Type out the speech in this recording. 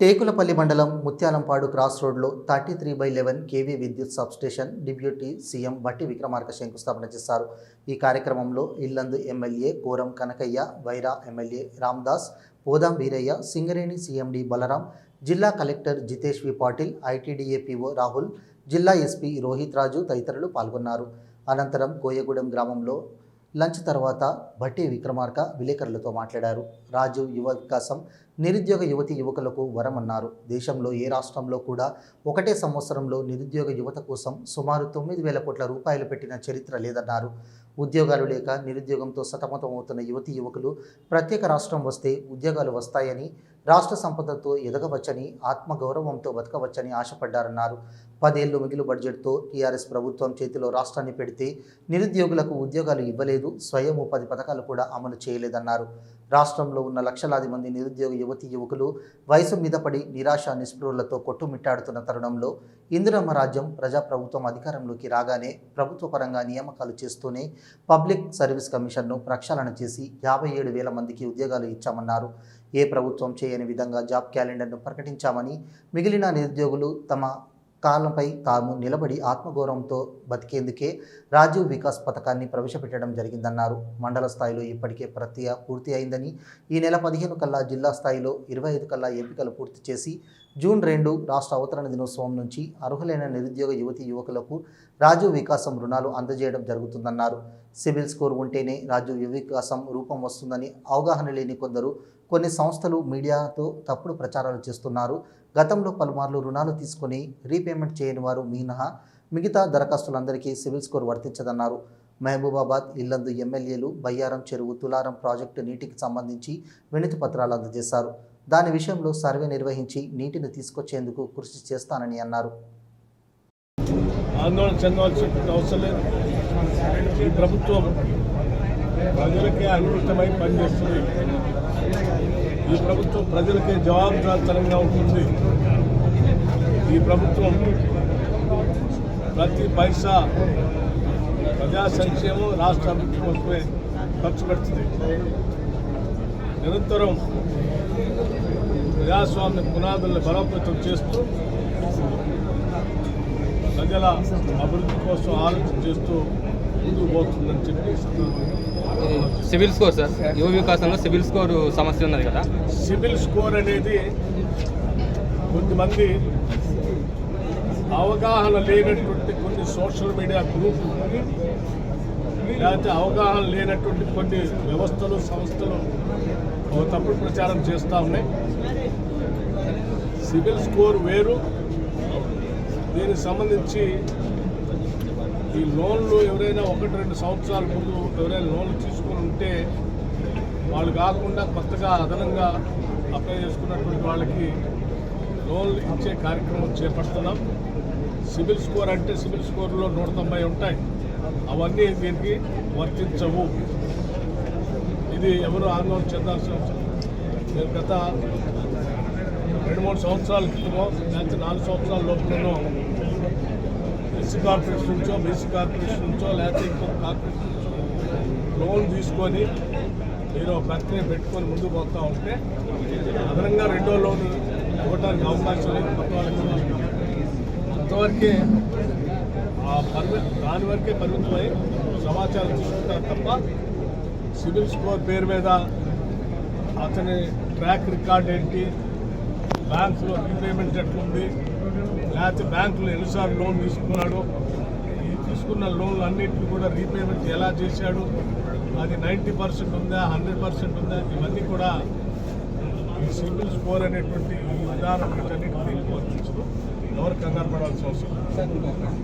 టేకులపల్లి మండలం ముత్యాలంపాడు క్రాస్ రోడ్లో thirty three by eleven KV విద్యుత్ substation deputy CM Bhatti Vikramarka శంకుస్థాపన చేశారు. ఈ కార్యక్రమంలో Yellandu MLA Koram Kanakaiah Wyra MLA Ramdas Podem Veeraiah Singareni CMD Balaram జిల్లా collector Jitesh V Patil ITDA PO Rahul జిల్లా SP Rohit రాజు తదితరులు పాల్గొన్నారు. అనంతరం కోయగూడెం గ్రామంలో లంచ్ తర్వాత భట్టి విక్రమార్క విలేకరులతో మాట్లాడారు. రాజు యువ వికాసం నిరుద్యోగ యువతి యువకులకు వరమన్నారు. దేశంలో ఏ రాష్ట్రంలో కూడా ఒకటే సంవత్సరంలో నిరుద్యోగ యువత కోసం సుమారు తొమ్మిది వేల కోట్ల రూపాయలు పెట్టిన చరిత్ర లేదన్నారు. ఉద్యోగాలు లేక నిరుద్యోగంతో సతమతమవుతున్న యువతి యువకులు ప్రత్యేక రాష్ట్రం వస్తే ఉద్యోగాలు వస్తాయని రాష్ట్ర సంపదతో ఎదగవచ్చని ఆత్మగౌరవంతో బతకవచ్చని ఆశపడ్డారన్నారు. పదేళ్ళు మిగిలి బడ్జెట్తో టీఆర్ఎస్ ప్రభుత్వం చేతిలో రాష్ట్రాన్ని పెడితే నిరుద్యోగులకు ఉద్యోగాలు ఇవ్వలేదు స్వయం ఉపాధి పథకాలు కూడా అమలు చేయలేదన్నారు. రాష్ట్రంలో ఉన్న లక్షలాది మంది నిరుద్యోగ యువతి యువకులు వయసు మీద పడి నిరాశ నిస్పృహలతో కొట్టుమిట్టాడుతున్న తరుణంలో ఇందిరమ్మ రాజ్యం ప్రజాప్రభుత్వం అధికారంలోకి రాగానే ప్రభుత్వ పరంగా నియామకాలు చేస్తూనే పబ్లిక్ సర్వీస్ కమిషన్ను ప్రక్షాళన చేసి యాభై ఏడు వేల మందికి ఉద్యోగాలు ఇచ్చామన్నారు. ఏ ప్రభుత్వం చేయని విధంగా జాబ్ క్యాలెండర్ను ప్రకటించామని మిగిలిన నిరుద్యోగులు తమ కాలంపై తాము నిలబడి ఆత్మగౌరవంతో బతికేందుకే రాజీవ్ వికాస్ పథకాన్ని ప్రవేశపెట్టడం జరిగిందన్నారు. మండల స్థాయిలో ఇప్పటికే ప్రక్రియ పూర్తి అయిందని ఈ నెల పదిహేను కల్లా జిల్లా స్థాయిలో ఇరవై ఐదు కల్లా ఎంపికలు పూర్తి చేసి జూన్ రెండు రాష్ట్ర అవతరణ దినోత్సవం నుంచి అర్హులైన నిరుద్యోగ యువతి యువకులకు రాజీవ్ వికాసం రుణాలు అందజేయడం జరుగుతుందన్నారు. సివిల్ స్కోర్ ఉంటేనే రాజీవ్ వికాసం రూపం వస్తుందని అవగాహన లేని కొందరు కొన్ని సంస్థలు మీడియాతో తప్పుడు ప్రచారాలు చేస్తున్నారు. గతంలో పలుమార్లు రుణాలు తీసుకొని రీపేమెంట్ చేయని వారు మినహా మిగతా దరఖాస్తులందరికీ సివిల్ స్కోర్ వర్తించదన్నారు. మహబూబాబాద్ ఇల్లందు ఎమ్మెల్యేలు బయ్యారం చెరువు తులారం ప్రాజెక్టు నీటికి సంబంధించి వినతి పత్రాలు అందజేశారు. దాని విషయంలో సర్వే నిర్వహించి నీటిని తీసుకొచ్చేందుకు కృషి చేస్తానని అన్నారు. ఆందోళన చెందాల్సిన అవసరం లేదు. ఈ ప్రభుత్వం ప్రజలకే అంకితమై పనిచేస్తుంది. ఈ ప్రభుత్వం ప్రజలకే జవాబుదారితనంగా ఉంటుంది. ఈ ప్రభుత్వం ప్రతి పైసా ప్రజా సంక్షేమం రాష్ట్ర అభివృద్ధి కోసమే ఖర్చు పెడుతుంది. నిరంతరం ప్రజాస్వామ్య పునాదులను బలోపేతం చేస్తూ ప్రజల అభివృద్ధి కోసం ఆలోచన చేస్తూ ముందుకు పోతుందని చెప్పి సివిల్ స్కోర్ సార్ యువ వికాసంలో సివిల్ స్కోర్ సమస్య ఉన్నది కదా? సివిల్ స్కోర్ అనేది కొంతమంది అవగాహన లేనటువంటి కొన్ని సోషల్ మీడియా గ్రూపులు లేకపోతే అవగాహన లేనటువంటి కొన్ని వ్యవస్థలు సంస్థలు తప్పుడు ప్రచారం చేస్తూ ఉన్నాయి. సివిల్ స్కోర్ వేరు. దీనికి సంబంధించి ఈ లోన్లు ఎవరైనా ఒకటి రెండు సంవత్సరాల ముందు ఎవరైనా లోన్లు తీసుకొని ఉంటే వాళ్ళు కాకుండా కొత్తగా అదనంగా అప్లై చేసుకున్నటువంటి వాళ్ళకి లోన్లు ఇచ్చే కార్యక్రమం చేపడుతున్నాం. సిబిల్ స్కోర్ అంటే సిబిల్ స్కోర్లో నూట తొంభై ఉంటాయి. అవన్నీ దీనికి వర్తించవు. ఇది ఎవరు ఆందోళన చెందాల్సిన అవసరం నేను గత రెండు మూడు సంవత్సరాల క్రితమో లేకపోతే నాలుగు సంవత్సరాల లోపలనో ఎస్సీ కార్పొరేషన్ నుంచో బీసీ కార్పొరేషన్ నుంచో లేకపోతే ఇంకో కార్పొరేషన్ నుంచో లోన్ తీసుకొని మీరు ఒక ప్రక్రియ పెట్టుకొని ముందుకు పోతా ఉంటే అదనంగా రెండో లోన్ ఇవ్వడానికి అవకాశం లేదు. కొత్త వాళ్ళకి అంతవరకే ఆ పరిమి దాని వరకే పరిమితమై సమాచారం తీసుకుంటారు తప్ప సివిల్ స్కోర్ పేరు మీద అతని ట్రాక్ రికార్డ్ ఏంటి బ్యాంక్లో రీపేమెంట్ ఎట్లుంది లేకపోతే బ్యాంకులో ఎన్నిసార్లు లోన్ తీసుకున్నాడు ఈ తీసుకున్న లోన్లు అన్నింటినీ కూడా రీపేమెంట్ ఎలా చేశాడు అది నైంటీ పర్సెంట్ ఉందా హండ్రెడ్ పర్సెంట్ ఉందా ఇవన్నీ కూడా ఈ సివిల్ స్కోర్ అనేటువంటి ఈ విధానం వీటన్నిటిని వర్తించదు ఎవరు కంగారు పడాల్సిన అవసరం